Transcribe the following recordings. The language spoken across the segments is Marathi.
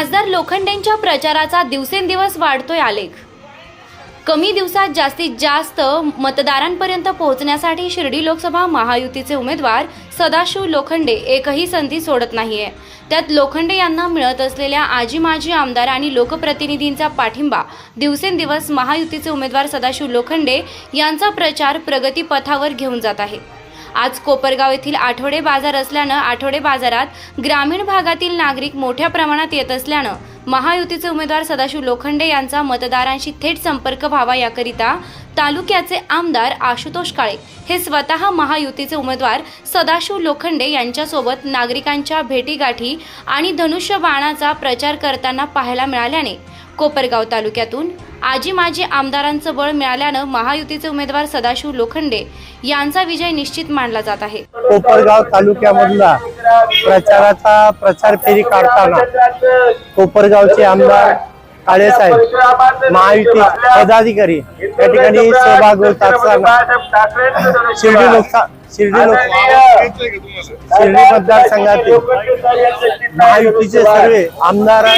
खासदार लोखंडेंच्या प्रचाराचा दिवसेंदिवस वाढतोय आलेख. कमी दिवसात जास्तीत जास्त मतदारांपर्यंत पोहोचण्यासाठी शिर्डी लोकसभा महायुतीचे उमेदवार सदाशिव लोखंडे एकही संधी सोडत नाहीये. त्यात लोखंडे यांना मिळत असलेल्या आजी माजी आमदार आणि लोकप्रतिनिधींचा पाठिंबा दिवसेंदिवस महायुतीचे उमेदवार सदाशिव लोखंडे यांचा प्रचार प्रगतीपथावर घेऊन जात आहे. आज कोपरगाव येथील आठवडे बाजार असल्यानं आठवडे बाजारात ग्रामीण भागातील नागरिक मोठ्या प्रमाणात येत असल्यानं महायुतीचे उमेदवार सदाशिव लोखंडे यांचा मतदारांशी थेट संपर्क व्हावा याकरिता तालुक्याचे आमदार आशुतोष काळे हे स्वतः महायुतीचे उमेदवार सदाशिव लोखंडे यांच्यासोबत नागरिकांच्या भेटीगाठी आणि धनुष्य बाणाचा प्रचार करताना पाहायला मिळाल्याने कोपरगाव तालुक्यातून आजी माजी आमदारांचं बळ मिळाल्यानं महायुतीचे उमेदवार सदाशिव लोखंडे यांचा विजय निश्चित मानला जात आहे. कोपरगाव तालुक्यामधला प्रचाराचा प्रचार फेरी काढताना कोपरगावचे आमदार काळेसाहेब महायुती पदाधिकारी या ठिकाणी सहभाग होत असताना शिर्डी लोकसा शिर्डी लोक शिर्डी मतदारसंघातील महायुतीचे सर्व आमदार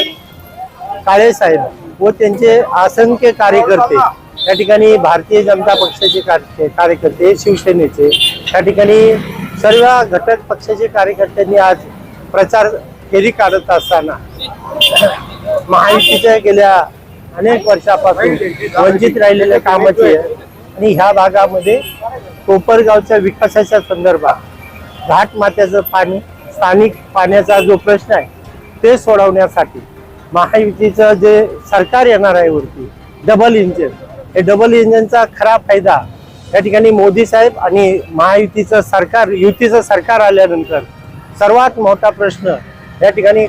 काळेसाहेब व त्यांचे असंख्य कार्यकर्ते त्या ठिकाणी भारतीय जनता पक्षाचे कार्य- कार्यकर्ते शिवसेनेचे त्या ठिकाणी सर्व घटक पक्षाचे कार्यकर्त्यांनी आज प्रचार फेरी काढत असताना महायुतीच्या गेल्या अनेक वर्षापासून वंचित राहिलेल्या कामाचे आणि ह्या भागामध्ये कोपरगावच्या विकासाच्या संदर्भात घाटमात्याचं पाणी स्थानिक पाण्याचा जो प्रश्न आहे ते सोडवण्यासाठी महायुतीचं जे सरकार येणार आहे वरती डबल इंजिन हे डबल इंजिनचा खरा फायदा या ठिकाणी मोदी साहेब आणि महायुतीचं सरकार युतीचं सरकार आल्यानंतर सर्वात मोठा प्रश्न या ठिकाणी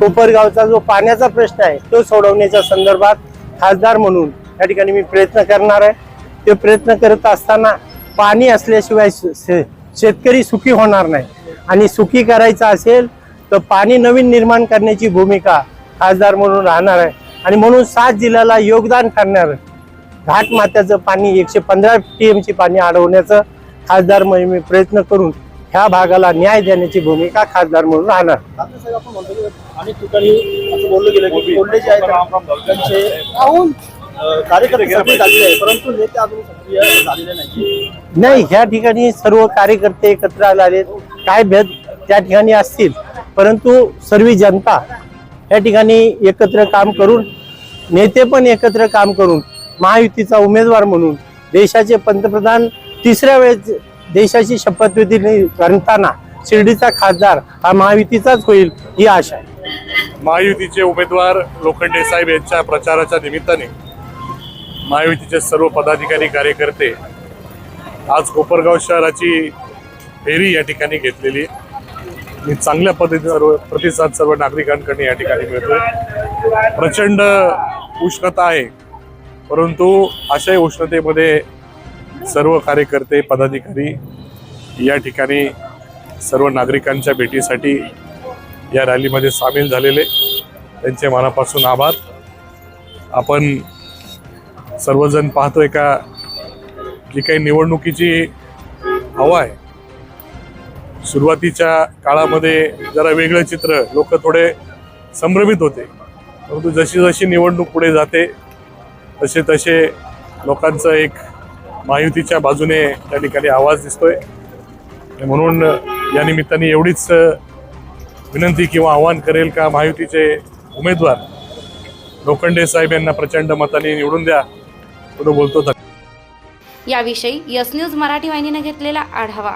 कोपरगावचा जो पाण्याचा प्रश्न आहे तो सोडवण्याच्या संदर्भात खासदार म्हणून या ठिकाणी मी प्रयत्न करणार आहे. ते प्रयत्न करत असताना पाणी असल्याशिवाय शे- शेतकरी सुखी होणार नाही. आणि सुखी करायचं असेल तर पाणी नवीन निर्माण करण्याची भूमिका खासदार म्हणून राहणार आहे. आणि म्हणून सात जिल्ह्याला योगदान करणार घाटमात्याचं पाणी एकशे पंधरा टीएमची पाणी अडवण्याचं खासदार म्हणून मी प्रयत्न करून ह्या भागाला न्याय देण्याची भूमिका खासदार म्हणून राहणार. आता साहेब आपण म्हणतो की अनेक ठिकाणी असं बोललं गेलं की कोल्हे जे आहेत त्यांचे अं, कार्यकर्ते सक्रिय झालेले आहे परंतु नेते अजून सक्रिय झालेले नाही नाही ह्या ठिकाणी सर्व कार्यकर्ते एकत्र आले काय भेद त्या ठिकाणी असतील परंतु सर्व जनता या ठिकाणी एकत्र काम करून नेते पण एकत्र काम करून महायुतीचा उमेदवार म्हणून देशाचे पंतप्रधान तिसऱ्या वेळेस देशाची शपथविधी करताना शिर्डीचा खासदार हा महायुतीचाच होईल ही आशा आहे महायुतीचे उमेदवार लोखंडे साहेब यांच्या प्रचाराच्या निमित्ताने महायुतीचे सर्व पदाधिकारी कार्यकर्ते आज कोपरगाव शहराची फेरी या ठिकाणी घेतलेली आहे. आणि चांगल्या पद्धतीचा सर्व प्रतिसाद सर्व नागरिकांकडे या ठिकाणी मिळतोय. प्रचंड उष्णता आहे. परंतु अशाही उष्णतेमध्ये सर्व कार्यकर्ते पदाधिकारी या ठिकाणी सर्व नागरिकांच्या भेटीसाठी या रॅलीमध्ये सामील झालेले. त्यांचे मनापासून आभार. आपण सर्वजण पाहतोय का जी काही निवडणुकीची हवा आहे. सुरुवातीच्या काळामध्ये जरा वेगळं चित्र लोक थोडे संभ्रमित होते. परंतु जशी जशी निवडणूक पुढे जाते तसे तसे लोकांचं एक महायुतीच्या बाजूने त्या ठिकाणी आवाज दिसतोय. म्हणून या निमित्ताने एवढीच विनंती किंवा आव्हान करेल का महायुतीचे उमेदवार लोखंडे साहेब यांना प्रचंड मताने निवडून द्या. पुढे बोलतो याविषयी यस न्यूज मराठी वाहिनीने घेतलेला आढावा.